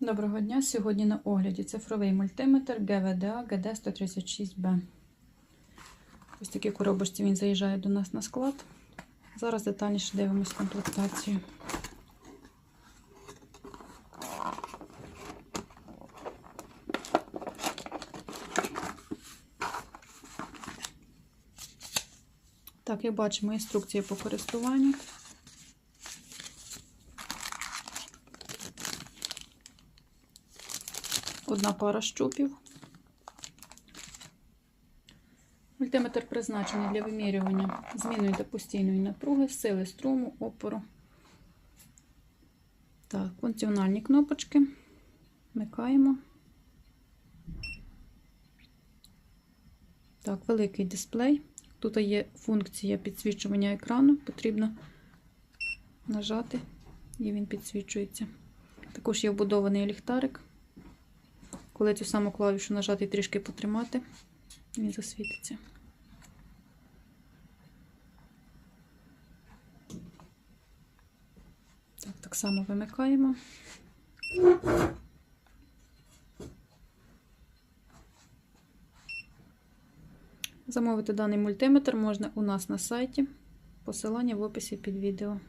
Доброго дня! Сьогодні на огляді цифровий мультиметр GVDA GD136B. Ось такі коробочці він заїжджає до нас на склад. Зараз детальніше дивимось комплектацію. Так, як бачимо, інструкція по користуванню. Одна пара щупів. Мультиметр призначений для вимірювання змінної та постійної напруги, сили струму, опору. Так, функціональні кнопочки. Вмикаємо. Так, великий дисплей. Тут є функція підсвічування екрану. Потрібно нажати, і він підсвічується. Також є вбудований ліхтарик. Коли цю саму клавішу нажати і трішки потримати, він засвітиться. Так, так само вимикаємо. Замовити даний мультиметр можна у нас на сайті. Посилання в описі під відео.